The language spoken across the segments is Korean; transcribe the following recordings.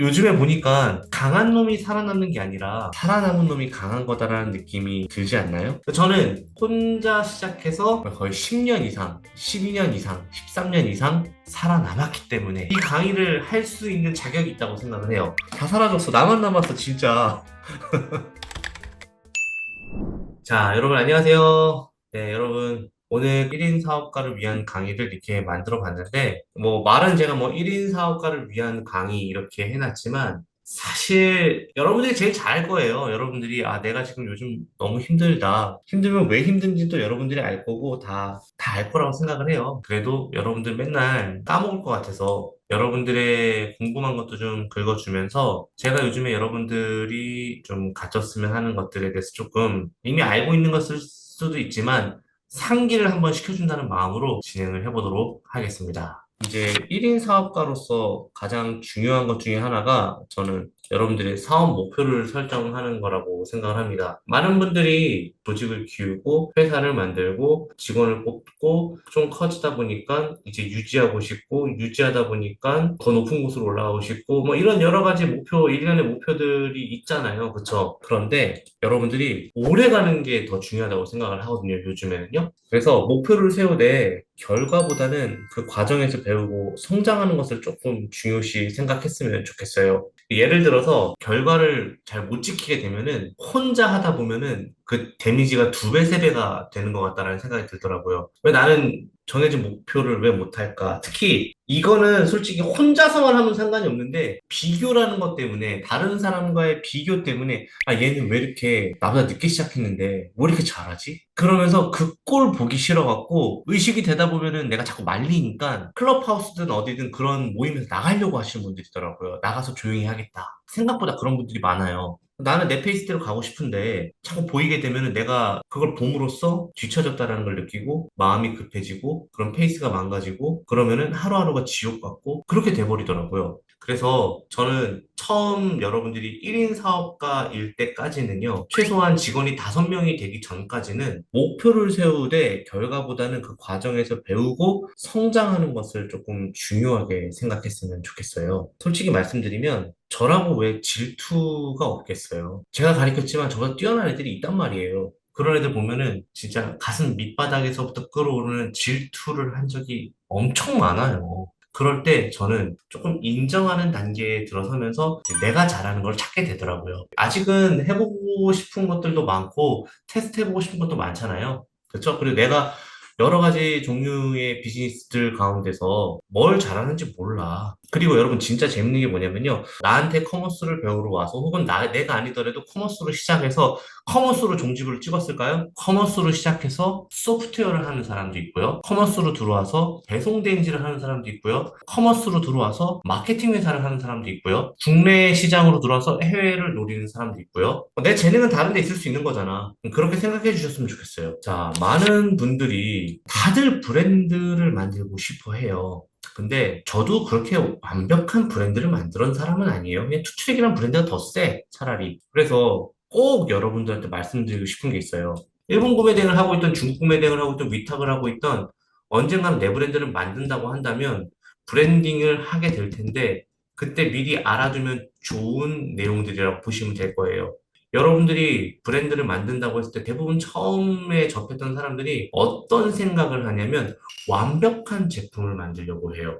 요즘에 보니까 강한 놈이 살아남는 게 아니라 살아남은 놈이 강한 거다라는 느낌이 들지 않나요? 저는 혼자 시작해서 거의 10년 이상, 12년 이상, 13년 이상 살아남았기 때문에 이 강의를 할 수 있는 자격이 있다고 생각을 해요. 다 사라졌어. 나만 남았어, 진짜. 자, 여러분 안녕하세요. 네, 여러분. 오늘 1인 사업가를 위한 강의를 이렇게 만들어 봤는데, 뭐, 말은 제가 뭐 1인 사업가를 위한 강의 이렇게 해놨지만, 사실 여러분들이 제일 잘알 거예요. 여러분들이, 아, 내가 지금 요즘 너무 힘들다. 힘들면 왜 힘든지도 여러분들이 알 거고, 다, 다 알 거라고 생각을 해요. 그래도 여러분들 맨날 까먹을 것 같아서, 여러분들의 궁금한 것도 좀 긁어주면서, 제가 요즘에 여러분들이 좀 가졌으면 하는 것들에 대해서 조금 이미 알고 있는 것일 수도 있지만, 상기를 한번 시켜준다는 마음으로 진행을 해보도록 하겠습니다. 이제 1인 사업가로서 가장 중요한 것 중에 하나가 저는 여러분들의 사업 목표를 설정하는 거라고 생각을 합니다. 많은 분들이 조직을 키우고 회사를 만들고 직원을 뽑고 좀 커지다 보니까 이제 유지하고 싶고 유지하다 보니까 더 높은 곳으로 올라가고 싶고 뭐 이런 여러 가지 목표, 일련의 목표들이 있잖아요. 그쵸? 그런데 여러분들이 오래 가는 게 더 중요하다고 생각을 하거든요. 요즘에는요. 그래서 목표를 세우되 결과보다는 그 과정에서 배우고 성장하는 것을 조금 중요시 생각했으면 좋겠어요. 예를 들어서 결과를 잘 못 지키게 되면은 혼자 하다 보면은 그 데미지가 두 배, 세 배가 되는 것 같다라는 생각이 들더라고요. 왜 나는 정해진 목표를 왜 못할까? 특히 이거는 솔직히 혼자서만 하면 상관이 없는데 비교라는 것 때문에 다른 사람과의 비교 때문에 아 얘는 왜 이렇게 나보다 늦게 시작했는데 왜 이렇게 잘하지? 그러면서 그 꼴 보기 싫어갖고 의식이 되다 보면은 내가 자꾸 말리니까 클럽하우스든 어디든 그런 모임에서 나가려고 하시는 분들이 있더라고요. 나가서 조용히 하겠다. 생각보다 그런 분들이 많아요. 나는 내 페이스대로 가고 싶은데 자꾸 보이게 되면은 내가 그걸 봄으로써 뒤처졌다라는 걸 느끼고 마음이 급해지고 그런 페이스가 망가지고 그러면은 하루하루가 지옥 같고 그렇게 돼버리더라고요. 그래서 저는 처음 여러분들이 1인 사업가일 때까지는요, 최소한 직원이 5명이 되기 전까지는 목표를 세우되 결과보다는 그 과정에서 배우고 성장하는 것을 조금 중요하게 생각했으면 좋겠어요. 솔직히 말씀드리면 저라고 왜 질투가 없겠어요. 제가 가르쳤지만 저보다 뛰어난 애들이 있단 말이에요. 그런 애들 보면은 진짜 가슴 밑바닥에서부터 끌어오르는 질투를 한 적이 엄청 많아요. 그럴 때 저는 조금 인정하는 단계에 들어서면서 내가 잘하는 걸 찾게 되더라고요. 아직은 해보고 싶은 것들도 많고 테스트 해보고 싶은 것도 많잖아요. 그렇죠? 그리고 내가 여러 가지 종류의 비즈니스들 가운데서 뭘 잘하는지 몰라. 그리고 여러분 진짜 재밌는 게 뭐냐면요. 나한테 커머스를 배우러 와서 혹은 나, 내가 아니더라도 커머스로 시작해서 커머스로 종집을 찍었을까요? 커머스로 시작해서 소프트웨어를 하는 사람도 있고요. 커머스로 들어와서 배송 대행지를 하는 사람도 있고요. 커머스로 들어와서 마케팅 회사를 하는 사람도 있고요. 국내 시장으로 들어와서 해외를 노리는 사람도 있고요. 내 재능은 다른 데 있을 수 있는 거잖아. 그렇게 생각해 주셨으면 좋겠어요. 자, 많은 분들이 다들 브랜드를 만들고 싶어 해요. 근데 저도 그렇게 완벽한 브랜드를 만들었는 사람은 아니에요. 그냥 투트랙이란 브랜드가 더 세, 차라리. 그래서 꼭 여러분들한테 말씀드리고 싶은 게 있어요. 일본 구매 대행을 하고 있던 중국 구매 대행을 하고 있던 위탁을 하고 있던 언젠가는 내 브랜드를 만든다고 한다면 브랜딩을 하게 될 텐데 그때 미리 알아두면 좋은 내용들이라고 보시면 될 거예요. 여러분들이 브랜드를 만든다고 했을 때 대부분 처음에 접했던 사람들이 어떤 생각을 하냐면 완벽한 제품을 만들려고 해요.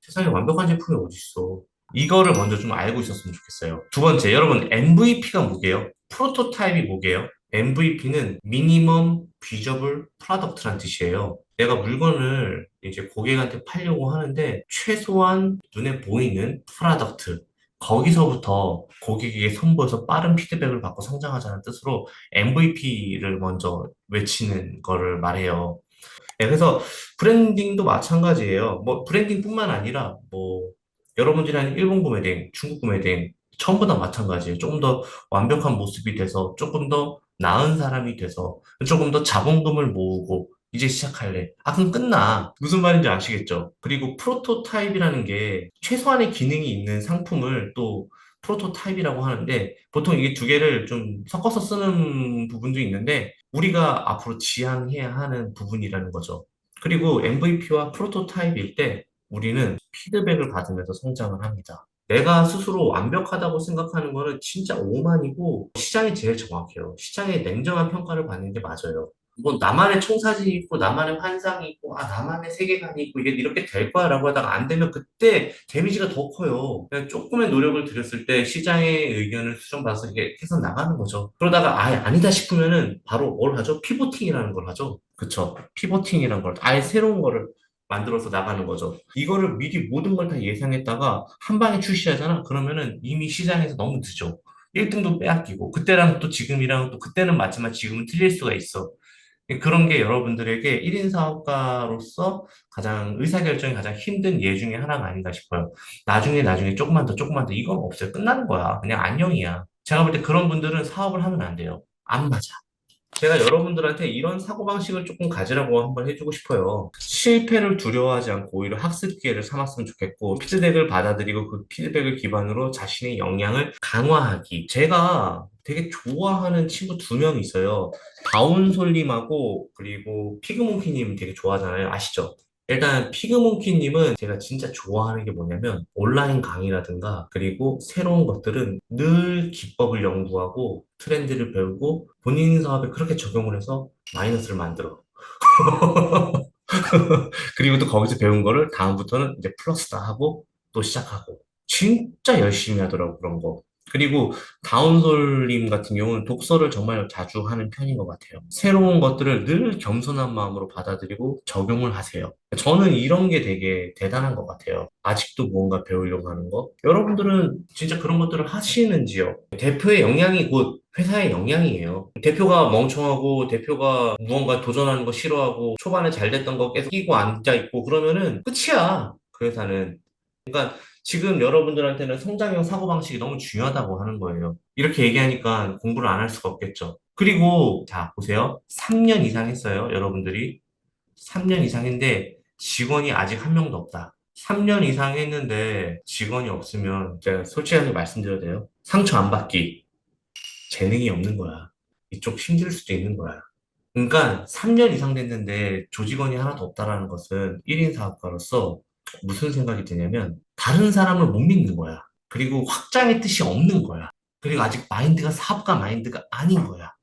세상에 완벽한 제품이 어디 있어? 이거를 먼저 좀 알고 있었으면 좋겠어요. 두 번째, 여러분 MVP가 뭐게요? 프로토타입이 뭐게요? MVP는 미니멈 비저블 프로덕트란 뜻이에요. 내가 물건을 이제 고객한테 팔려고 하는데 최소한 눈에 보이는 프로덕트 거기서부터 고객에게 선보여서 빠른 피드백을 받고 성장하자는 뜻으로 MVP를 먼저 외치는 거를 말해요. 네, 그래서 브랜딩도 마찬가지예요. 뭐 브랜딩뿐만 아니라 뭐 여러분들이 하는 일본 구매 대행, 중국 구매 대행 전부 다 마찬가지예요. 조금 더 완벽한 모습이 돼서 조금 더 나은 사람이 돼서 조금 더 자본금을 모으고 이제 시작할래. 아, 그럼 끝나. 무슨 말인지 아시겠죠? 그리고 프로토타입이라는 게 최소한의 기능이 있는 상품을 또 프로토타입이라고 하는데 보통 이게 두 개를 좀 섞어서 쓰는 부분도 있는데 우리가 앞으로 지향해야 하는 부분이라는 거죠. 그리고 MVP와 프로토타입일 때 우리는 피드백을 받으면서 성장을 합니다. 내가 스스로 완벽하다고 생각하는 거는 진짜 오만이고 시장이 제일 정확해요. 시장의 냉정한 평가를 받는 게 맞아요. 뭐 나만의 청사진이 있고 나만의 환상이 있고 아 나만의 세계관이 있고 이게 이렇게 될 거야라고 하다가 안 되면 그때 데미지가 더 커요. 그냥 조금의 노력을 들였을 때 시장의 의견을 수정받아서 이게 계속 나가는 거죠. 그러다가 아예 아니다 싶으면은 바로 뭘 하죠? 피보팅이라는 걸 하죠. 그쵸? 피보팅이라는 걸 아예 새로운 거를 만들어서 나가는 거죠. 이거를 미리 모든 걸 다 예상했다가 한 방에 출시하잖아. 그러면은 이미 시장에서 너무 늦어. 1등도 빼앗기고 그때랑 또 지금이랑 또 그때는 맞지만 지금은 틀릴 수가 있어. 그런 게 여러분들에게 1인 사업가로서 가장 의사결정이 가장 힘든 예 중에 하나가 아닌가 싶어요. 나중에 나중에 조금만 더 조금만 더 이건 없어요. 끝나는 거야. 그냥 안녕이야. 제가 볼 때 그런 분들은 사업을 하면 안 돼요. 안 맞아. 제가 여러분들한테 이런 사고방식을 조금 가지라고 한번 해주고 싶어요. 실패를 두려워하지 않고 오히려 학습 기회를 삼았으면 좋겠고, 피드백을 받아들이고 그 피드백을 기반으로 자신의 역량을 강화하기. 제가 되게 좋아하는 친구 두 명 있어요. 다운솔님하고 그리고 피그몽키님 되게 좋아하잖아요. 아시죠? 일단 피그몽키님은 제가 진짜 좋아하는 게 뭐냐면 온라인 강의라든가 그리고 새로운 것들은 늘 기법을 연구하고 트렌드를 배우고 본인 사업에 그렇게 적용을 해서 마이너스를 만들어. 그리고 또 거기서 배운 거를 다음부터는 이제 플러스다 하고 또 시작하고 진짜 열심히 하더라고 그런 거. 그리고 다운솔님 같은 경우는 독서를 정말 자주 하는 편인 것 같아요. 새로운 것들을 늘 겸손한 마음으로 받아들이고 적용을 하세요. 저는 이런 게 되게 대단한 것 같아요. 아직도 무언가 배우려고 하는 거. 여러분들은 진짜 그런 것들을 하시는지요? 대표의 역량이 곧 회사의 역량이에요. 대표가 멍청하고 대표가 무언가 도전하는 거 싫어하고 초반에 잘 됐던 거 계속 끼고 앉아 있고 그러면은 끝이야. 그 회사는. 그러니까 지금 여러분들한테는 성장형 사고방식이 너무 중요하다고 하는 거예요. 이렇게 얘기하니까 공부를 안 할 수가 없겠죠. 그리고, 자, 보세요. 3년 이상 했어요, 여러분들이. 3년 이상 했는데 직원이 아직 한 명도 없다. 3년 이상 했는데 직원이 없으면 제가 솔직하게 말씀드려도 돼요. 상처 안 받기. 재능이 없는 거야. 이쪽 힘들 수도 있는 거야. 그러니까 3년 이상 됐는데 조직원이 하나도 없다라는 것은 1인 사업가로서 무슨 생각이 드냐면 다른 사람을 못 믿는 거야. 그리고 확장의 뜻이 없는 거야. 그리고 아직 마인드가 사업가 마인드가 아닌 거야.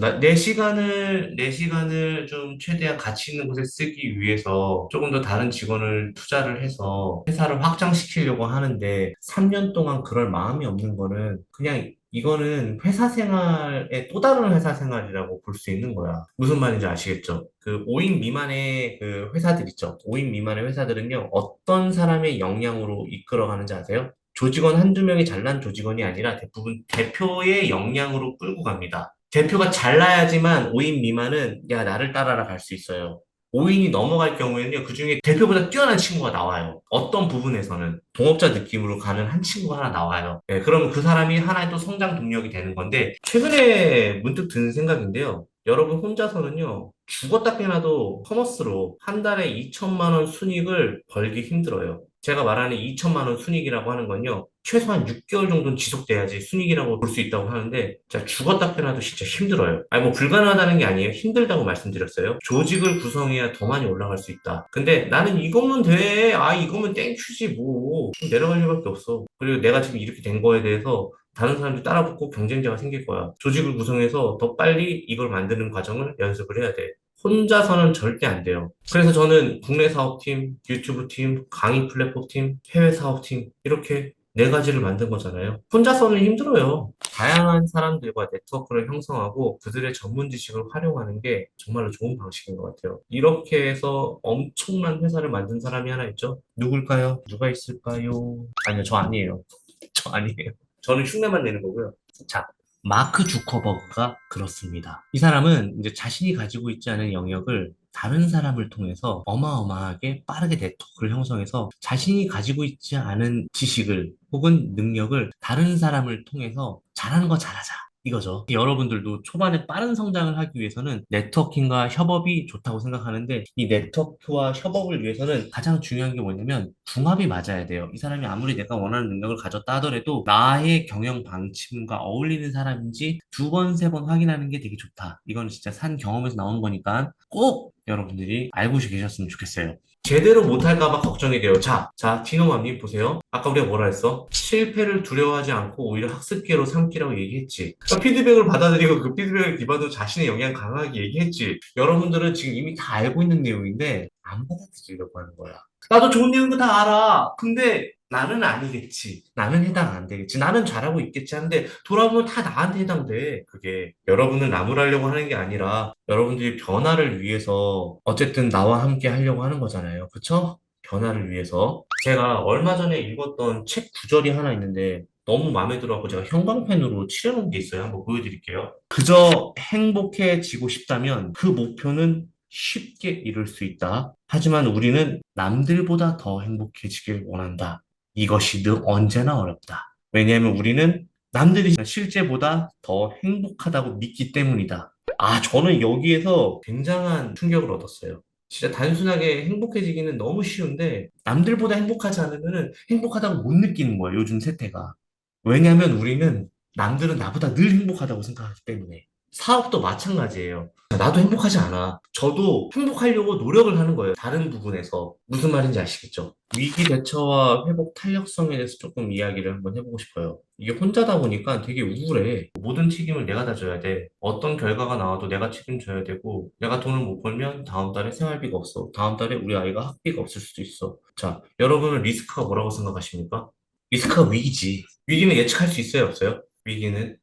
나- 내 시간을, 내 시간을 좀 최대한 가치 있는 곳에 쓰기 위해서 조금 더 다른 직원을 투자를 해서 회사를 확장시키려고 하는데 3년 동안 그럴 마음이 없는 거는 그냥 이거는 회사 생활의 또 다른 회사 생활이라고 볼 수 있는 거야. 무슨 말인지 아시겠죠? 그 5인 미만의 그 회사들 있죠. 5인 미만의 회사들은요, 어떤 사람의 역량으로 이끌어가는지 아세요? 조직원 한두 명이 잘난 조직원이 아니라 대부분 대표의 역량으로 끌고 갑니다. 대표가 잘나야지만 5인 미만은 야, 나를 따라라 갈 수 있어요. 5인이 넘어갈 경우에는요, 그 중에 대표보다 뛰어난 친구가 나와요. 어떤 부분에서는 동업자 느낌으로 가는 한 친구가 하나 나와요. 네, 그러면 그 사람이 하나의 또 성장 동력이 되는 건데, 최근에 문득 드는 생각인데요. 여러분 혼자서는요, 죽었다 깨나도 커머스로 한 달에 2천만 원 순익을 벌기 힘들어요. 제가 말하는 2천만 원 순익이라고 하는 건요, 최소한 6개월 정도는 지속돼야지 순익이라고 볼 수 있다고 하는데, 진짜 죽었다 깨나도 진짜 힘들어요. 아니, 뭐 불가능하다는 게 아니에요. 힘들다고 말씀드렸어요. 조직을 구성해야 더 많이 올라갈 수 있다. 근데 나는 이거면 돼. 아, 이거면 땡큐지, 뭐. 내려갈 일밖에 없어. 그리고 내가 지금 이렇게 된 거에 대해서 다른 사람들이 따라붙고 경쟁자가 생길 거야. 조직을 구성해서 더 빨리 이걸 만드는 과정을 연습을 해야 돼. 혼자서는 절대 안 돼요. 그래서 저는 국내 사업팀, 유튜브 팀, 강의 플랫폼 팀, 해외 사업팀, 이렇게 네 가지를 만든 거잖아요. 혼자서는 힘들어요. 다양한 사람들과 네트워크를 형성하고 그들의 전문 지식을 활용하는 게 정말로 좋은 방식인 것 같아요. 이렇게 해서 엄청난 회사를 만든 사람이 하나 있죠? 누굴까요? 누가 있을까요? 아니요, 저 아니에요. 저 아니에요. 저는 흉내만 내는 거고요. 자, 마크 주커버그가 그렇습니다. 이 사람은 이제 자신이 가지고 있지 않은 영역을 다른 사람을 통해서 어마어마하게 빠르게 네트워크를 형성해서 자신이 가지고 있지 않은 지식을 혹은 능력을 다른 사람을 통해서 잘하는 거 잘하자. 이거죠. 여러분들도 초반에 빠른 성장을 하기 위해서는 네트워킹과 협업이 좋다고 생각하는데 이 네트워크와 협업을 위해서는 가장 중요한 게 뭐냐면 궁합이 맞아야 돼요. 이 사람이 아무리 내가 원하는 능력을 가졌다 하더라도 나의 경영 방침과 어울리는 사람인지 두 번, 세 번 확인하는 게 되게 좋다. 이거는 진짜 산 경험에서 나오는 거니까 꼭 여러분들이 알고 계셨으면 좋겠어요. 제대로 못할까봐 걱정이 돼요. 자, 자, 디노맘님 보세요. 아까 우리가 뭐라 했어? 실패를 두려워하지 않고 오히려 학습 기회로 삼기라고 얘기했지. 그러니까 피드백을 받아들이고 그 피드백을 기반으로 자신의 역량 강하게 얘기했지. 여러분들은 지금 이미 다 알고 있는 내용인데 안 받아들이려고 하는 거야. 나도 좋은 내용도 다 알아. 근데 나는 아니겠지. 나는 해당 안 되겠지. 나는 잘하고 있겠지 하는데 돌아보면 다 나한테 해당돼. 그게 여러분을 나무라려고 하는 게 아니라 여러분들이 변화를 위해서 어쨌든 나와 함께 하려고 하는 거잖아요. 그쵸? 변화를 위해서. 제가 얼마 전에 읽었던 책 구절이 하나 있는데 너무 마음에 들어갖고 제가 형광펜으로 칠해놓은 게 있어요. 한번 보여드릴게요. 그저 행복해지고 싶다면 그 목표는 쉽게 이룰 수 있다. 하지만 우리는 남들보다 더 행복해지길 원한다. 이것이 늘 언제나 어렵다. 왜냐하면 우리는 남들이 실제보다 더 행복하다고 믿기 때문이다. 아, 저는 여기에서 굉장한 충격을 얻었어요. 진짜 단순하게 행복해지기는 너무 쉬운데 남들보다 행복하지 않으면 행복하다고 못 느끼는 거예요, 요즘 세태가. 왜냐하면 우리는 남들은 나보다 늘 행복하다고 생각하기 때문에. 사업도 마찬가지예요. 나도 행복하지 않아. 저도 행복하려고 노력을 하는 거예요. 다른 부분에서. 무슨 말인지 아시겠죠? 위기 대처와 회복 탄력성에 대해서 조금 이야기를 한번 해보고 싶어요. 이게 혼자다 보니까 되게 우울해. 모든 책임을 내가 다 져야 돼. 어떤 결과가 나와도 내가 책임져야 되고, 내가 돈을 못 벌면 다음 달에 생활비가 없어. 다음 달에 우리 아이가 학비가 없을 수도 있어. 자, 여러분은 리스크가 뭐라고 생각하십니까? 리스크가 위기지. 위기는 예측할 수 있어요, 없어요? 위기는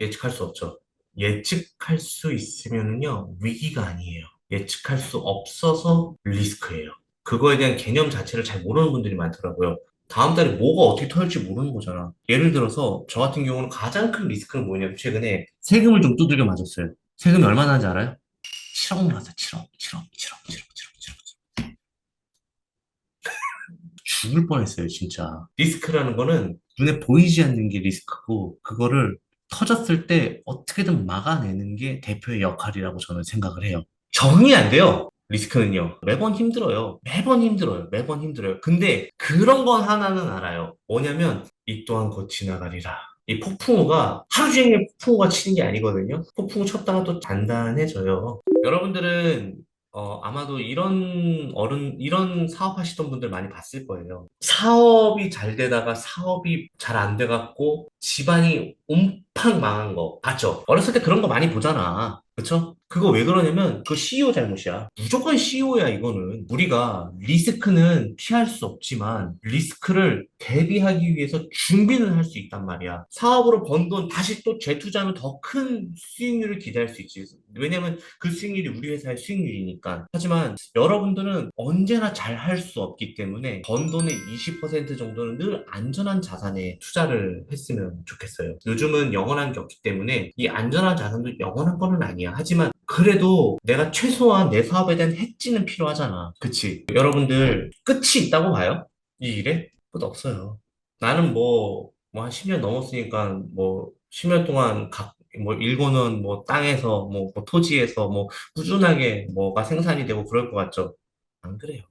예측할 수 없죠. 예측할 수 있으면요, 위기가 아니에요. 예측할 수 없어서 리스크예요. 그거에 대한 개념 자체를 잘 모르는 분들이 많더라고요. 다음 달에 뭐가 어떻게 터질지 모르는 거잖아. 예를 들어서 저 같은 경우는 가장 큰 리스크는 뭐냐면 최근에 세금을 좀 두들겨 맞았어요. 세금이 얼마나 하는지 알아요? 7억 나왔어요. 7억, 7억, 7억, 7억, 7억, 7억. 죽을 뻔했어요, 진짜. 리스크라는 거는 눈에 보이지 않는 게 리스크고, 그거를 터졌을 때 어떻게든 막아내는 게 대표의 역할이라고 저는 생각을 해요. 적응이 안 돼요. 리스크는요. 매번 힘들어요. 매번 힘들어요. 매번 힘들어요. 근데 그런 건 하나는 알아요. 뭐냐면 이 또한 곧 지나가리라. 이 폭풍우가 하루 종일 폭풍우가 치는 게 아니거든요. 폭풍우 쳤다가 또 단단해져요. 여러분들은 어, 아마도 이런 어른, 이런 사업 하시던 분들 많이 봤을 거예요. 사업이 잘 되다가 사업이 잘 안 돼갖고 집안이 옴팡 망한 거 봤죠? 어렸을 때 그런 거 많이 보잖아. 그쵸? 그거 왜 그러냐면 그 CEO 잘못이야. 무조건 CEO야 이거는. 우리가 리스크는 피할 수 없지만 리스크를 대비하기 위해서 준비는 할 수 있단 말이야. 사업으로 번 돈 다시 또 재투자하면 더 큰 수익률을 기대할 수 있지. 왜냐면 그 수익률이 우리 회사의 수익률이니까. 하지만 여러분들은 언제나 잘 할 수 없기 때문에 번 돈의 20% 정도는 늘 안전한 자산에 투자를 했으면 좋겠어요. 요즘은 영원한 게 없기 때문에 이 안전한 자산도 영원한 거는 아니야. 하지만 그래도 내가 최소한 내 사업에 대한 해지는 필요하잖아. 그치? 여러분들 끝이 있다고 봐요? 이 일에? 끝 없어요. 나는 뭐, 뭐 한 10년 넘었으니까 뭐 10년 동안 각, 뭐 일고는 뭐 땅에서 뭐, 뭐 토지에서 뭐 꾸준하게 뭐가 생산이 되고 그럴 것 같죠? 안 그래요.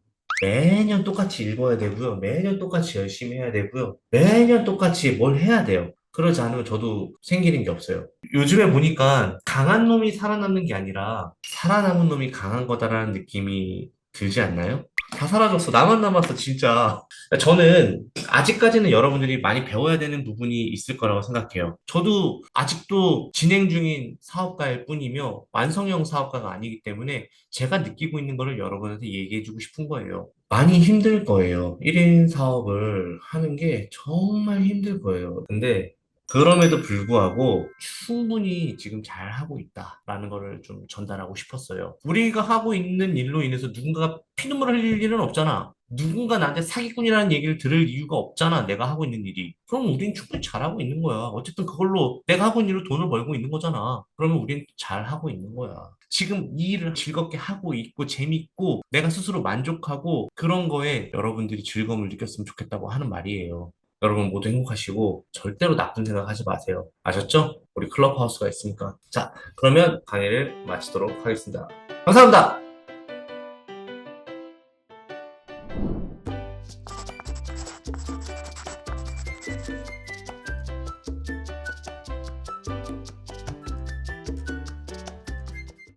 매년 똑같이 읽어야 되고요. 매년 똑같이 열심히 해야 되고요. 매년 똑같이 뭘 해야 돼요. 그러지 않으면 저도 생기는 게 없어요. 요즘에 보니까 강한 놈이 살아남는 게 아니라 살아남은 놈이 강한 거다라는 느낌이 들지 않나요? 다 사라졌어. 나만 남았어, 진짜. 저는 아직까지는 여러분들이 많이 배워야 되는 부분이 있을 거라고 생각해요. 저도 아직도 진행 중인 사업가일 뿐이며 완성형 사업가가 아니기 때문에 제가 느끼고 있는 거를 여러분한테 얘기해주고 싶은 거예요. 많이 힘들 거예요. 1인 사업을 하는 게 정말 힘들 거예요. 근데 그럼에도 불구하고 충분히 지금 잘 하고 있다라는 거를 좀 전달하고 싶었어요. 우리가 하고 있는 일로 인해서 누군가가 피눈물 흘릴 일은 없잖아. 누군가 나한테 사기꾼이라는 얘기를 들을 이유가 없잖아. 내가 하고 있는 일이. 그럼 우린 충분히 잘하고 있는 거야. 어쨌든 그걸로 내가 하고 있는 일로 돈을 벌고 있는 거잖아. 그러면 우린 잘하고 있는 거야. 지금 이 일을 즐겁게 하고 있고 재밌고 내가 스스로 만족하고 그런 거에 여러분들이 즐거움을 느꼈으면 좋겠다고 하는 말이에요. 여러분 모두 행복하시고 절대로 나쁜 생각 하지 마세요. 아셨죠? 우리 클럽하우스가 있으니까. 자, 그러면 강의를 마치도록 하겠습니다. 감사합니다.